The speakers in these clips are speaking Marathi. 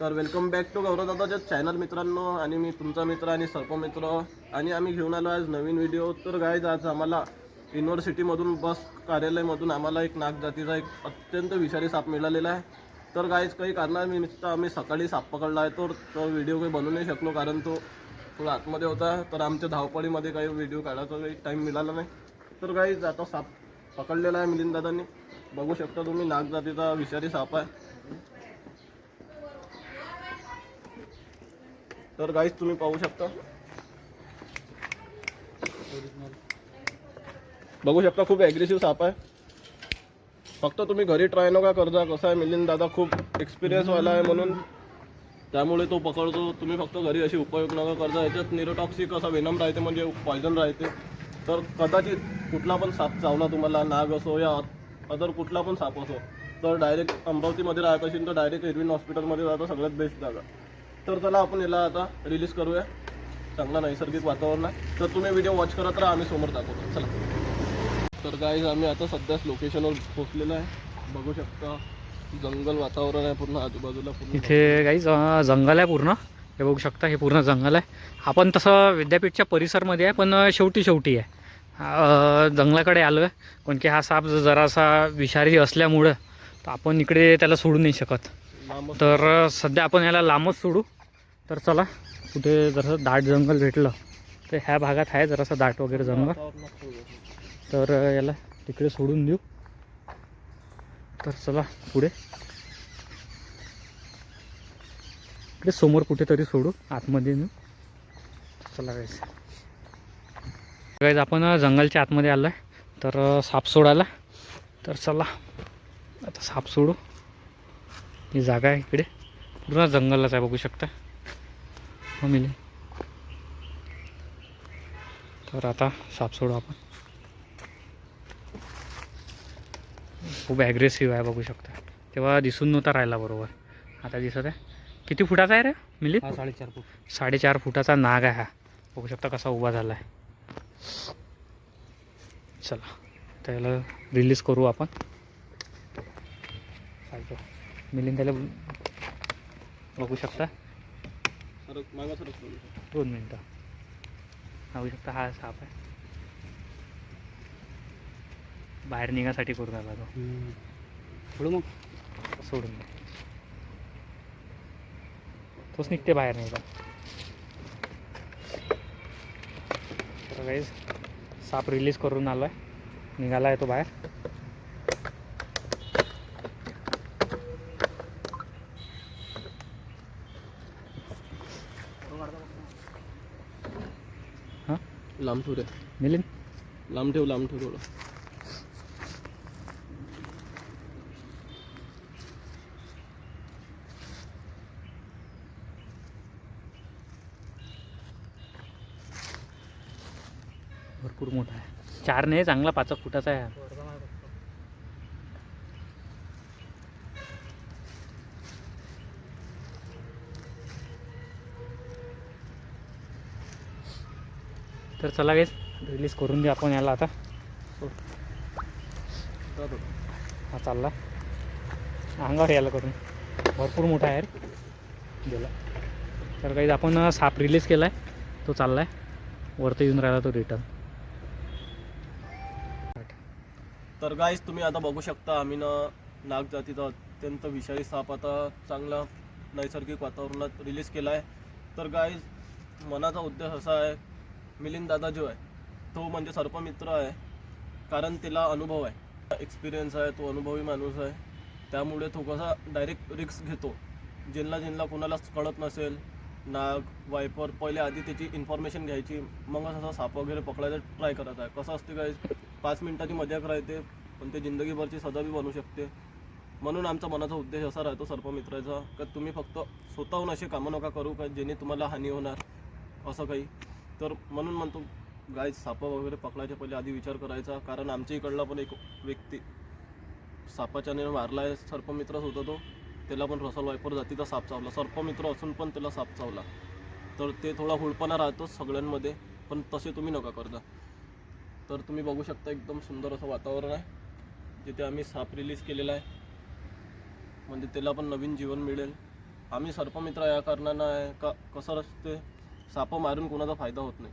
तर वेलकम बॅक टू गौरव दादाच्या चॅनल मित्रांनो. आणि मी तुमचा मित्र आणि सर्पमित्र आणि आम्ही घेऊन आलो आज नवीन व्हिडिओ तर गायज आज आम्हाला युनिव्हर्सिटीमधून बस कार्यालयमधून आम्हाला एक नाग जातीचा एक अत्यंत विषारी साप मिळालेला आहे. तर गायज काही कारणानिमित्त आम्ही सकाळी साप पकडला आहे. तर तो व्हिडिओ काही बनवू नाही शकलो कारण तो थोडा आतमध्ये होता. तर आमच्या धावपळीमध्ये काही व्हिडिओ काढायचा काही टाईम मिळाला नाही. तर गाईज आता साप पकडलेला आहे मिलिंद दादांनी. बघू शकता तुम्ही नाग जातीचा विषारी साप आहे. तर गाईज तुम्ही पाहू शकता. बघू शकता खूप ॲग्रेसिव्ह साप आहे. फक्त तुम्ही घरी ट्राय नका करता. कसं आहे मिलिंद दादा खूप एक्सपिरियन्सवाला आहे म्हणून. त्यामुळे तो पकडतो. तुम्ही फक्त घरी अशी उपयोग नका करता. याच्यात निरोटॉक्सिक असा वेनम राहते म्हणजे पॉयझन राहते. तर कदाचित कुठला पण साप चावला तुम्हाला नाग असो या अदर कुठला पण साप असो तर डायरेक्ट अमरावतीमध्ये राहत असेल तर डायरेक्ट एरविन हॉस्पिटलमध्ये राहतो सगळ्यात बेस्ट जागा. तर चला आपण याला आता रिलीज करूया. चांगला नैसर्गिक वातावरण आहे. तर तुम्ही व्हिडिओ वॉच करत राहा आम्ही समोर दाखवतो. चला. तर गाईज आम्ही आता सध्याच लोकेशनवर पोहोचलेलो आहे. बघू शकता जंगल वातावरण आहे पूर्ण आजूबाजूला इथे काहीच जंगल आहे पूर्ण. हे बघू शकता हे पूर्ण जंगल आहे. आपण तसं विद्यापीठच्या परिसरमध्ये आहे पण शेवटी शेवटी आहे. जंगलाकडे आलो आहे कारण की हा साप जरासा विषारी असल्यामुळं तर आपण इकडे त्याला सोडू नाही शकत. तर सध्या आपण याला लांबच सोडू. तर चला कुठे जरासं दाट जंगल भेटलं तर ह्या भागात आहे जरासं दाट वगैरे जंगल. तर याला तिकडे सोडून देऊ. तर चला पुढे. इकडे समोर कुठेतरी सोडू आतमध्ये नेऊ. चला गाईस गाईज आपण जंगलच्या आतमध्ये आलो आहे तर साप सोडायला. तर चला आता साप सोडू. ही जागा आहे इकडे. पूर्ण जंगलच आहे बघू शकता. मिली तर आता साप सोडू आपण. खूप ॲग्रेसिव्ह आहे बघू शकता. तेव्हा दिसून नव्हता राहिला बरोबर. आता दिसत आहे. किती फुटाचा आहे रे मिलित हा साडेचार फूट. साडेचार फुटाचा नाग आहे हा. बघू शकता कसा उभा झाला आहे चला त्याला रिलीज करू आपण. मिलिंद त्याला बघू शकता सरक मागं सरक थोडं. दोन मिनटं. बघू शकता हा साप आहे. बाहेर निघासाठी करून आला तो. थोडं मग. सोडून दे. तोच निघते बाहेर नाही का साप रिलीज करून आलो आहे निघाला आहे तो बाहेर. हां? लांब ठेव रे मिलिंद? लांब ठेव लांब ठेव थोडं. भरपूर मोठा आहे. चार नाही चांगला पाच फुटाचा आहे हा. तर चला गेस रिलीज करून दे आपण याला आता. हो. हा. चालला. अंगावर यायला करून. भरपूर मोठा आहे रे. गेला. तर काही आपण साप रिलीज केला आहे तो चालला आहे वरती येऊन राहिला तो रिटर्न तर गाईज तुम्ही आता बघू शकता आम्ही ना नाग जातीचा अत्यंत विषारी साप आता चांगला नैसर्गिक वातावरणात रिलीज केला आहे तर गाईज मनाचा उद्देश असा आहे मिलिंद दादा जो आहे तो म्हणजे सर्पमित्र आहे. कारण तिला अनुभव आहे. एक्सपिरियन्स आहे तो अनुभवी माणूस आहे. त्यामुळे तो कसा डायरेक्ट रिक्स घेतो. ज्यांना ज्यांना कोणालाच कळत नसेल नाग वायपर पहिले आधी त्याची इन्फॉर्मेशन घ्यायची. मगच असा साप वगैरे पकडायचा ट्राय करत आहे. कसं असते काय पाच मिनिटाची मजाक राहते पण ते जिंदगीभरची सजावी बनू शकते. म्हणून आमचा मनाचा उद्देश असा राहतो सर्पमित्राचा का तुम्ही फक्त स्वतःहून असे कामं नका करू का जेणे तुम्हाला हानी होणार. असं काही. तर म्हणून म्हणतो गाय सापं वगैरे पकडायच्या पहिले आधी विचार करायचा. कारण आमच्या इकडला पण एक व्यक्ती सापाच्याने मारला आहे. सर्पमित्रच होता तो. त्याला पण रसल वायपर जातीचा साप चावला. सर्पमित्र असून पण त्याला साप चावला. तर ते थोडा हुळपणा राहतो सगळ्यांमध्ये. पण तसे तुम्ही नका करता. तर तुम्ही बघू शकता एकदम सुंदर असं वातावरण आहे. जिथे आम्ही साप रिलीज केलेला आहे. म्हणजे त्याला पण नवीन जीवन मिळेल. आम्ही सर्पमित्र या कारणानं आहे का? कसं असते? साप मारून कोणाचा फायदा होत नाही.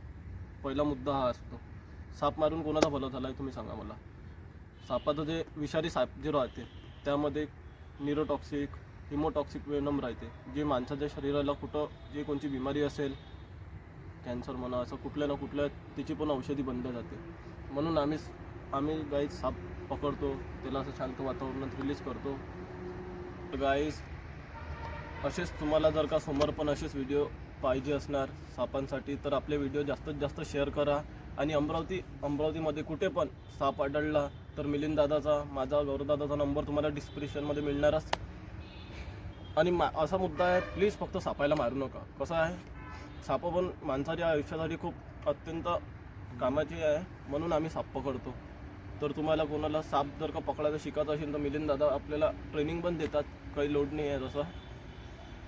पहिला मुद्दा हा असतो. साप मारून कोणाचा भलं झाला आहे तुम्ही सांगा मला. सापाचं जे विषारी साप जे राहते त्यामध्ये निरोटॉक्सिक हिमोटॉक्सिक वेनम राहते. जे माणसाच्या शरीराला कुठं जे कोणची बिमारी असेल कॅन्सर म्हणा असं कुठल्या ना कुठल्या तिची पण औषधी बनल्या जाते. म्हणून आम्ही आम्ही गाईज साप पकडतो त्याला असं शांत वातावरणात रिलीज करतो. गाईज असेच तुम्हाला जर का समोर पण असेच व्हिडिओ पाहिजे असणार सापांसाठी तर आपले व्हिडिओ जास्तीत जास्त शेअर करा. आणि अमरावती अमरावतीमध्ये कुठे पण साप आढळला तर मिलिंद दादाचा माझा गौरवदादाचा नंबर तुम्हाला डिस्क्रिप्शनमध्ये मिळणारच. आणि मा असा मुद्दा आहे प्लीज फक्त सापायला मारू नका. कसं आहे? साप पण माणसाच्या आयुष्यासाठी खूप अत्यंत कामाची आहे म्हणून आम्ही साप पकडतो. तर तुम्हाला कोणाला साप जर का पकडायचं शिकायचं असेल तर मिलिंद दादा आपल्याला ट्रेनिंग पण देतात. काही लोड नाही आहे तसं.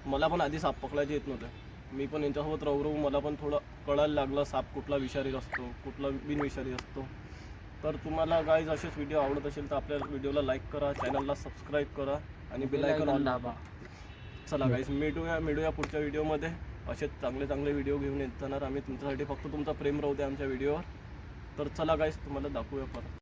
मला पण आधी साप पकडायचे येत नव्हते. मी पण यांच्यासोबत राहू राहू मला पण थोडं कळायला लागलं साप कुठला विषारी असतो कुठला बिनविषारी असतो. तर तुम्हाला गाईज असेच व्हिडिओ आवडत असेल तर आपल्या व्हिडिओला लाईक करा चॅनलला सबस्क्राईब करा आणि बेलायकन ऑन दाबा. चला गाईज भेटूया भेटूया पुढच्या व्हिडिओमध्ये असेच चांगले चांगले व्हिडिओ घेऊन येत जाणार आम्ही. तुमच्यासाठी फक्त तुमचा प्रेम राहू द्या आमच्या व्हिडिओवर तर चला गाईज तुम्हाला दाखवूया परत.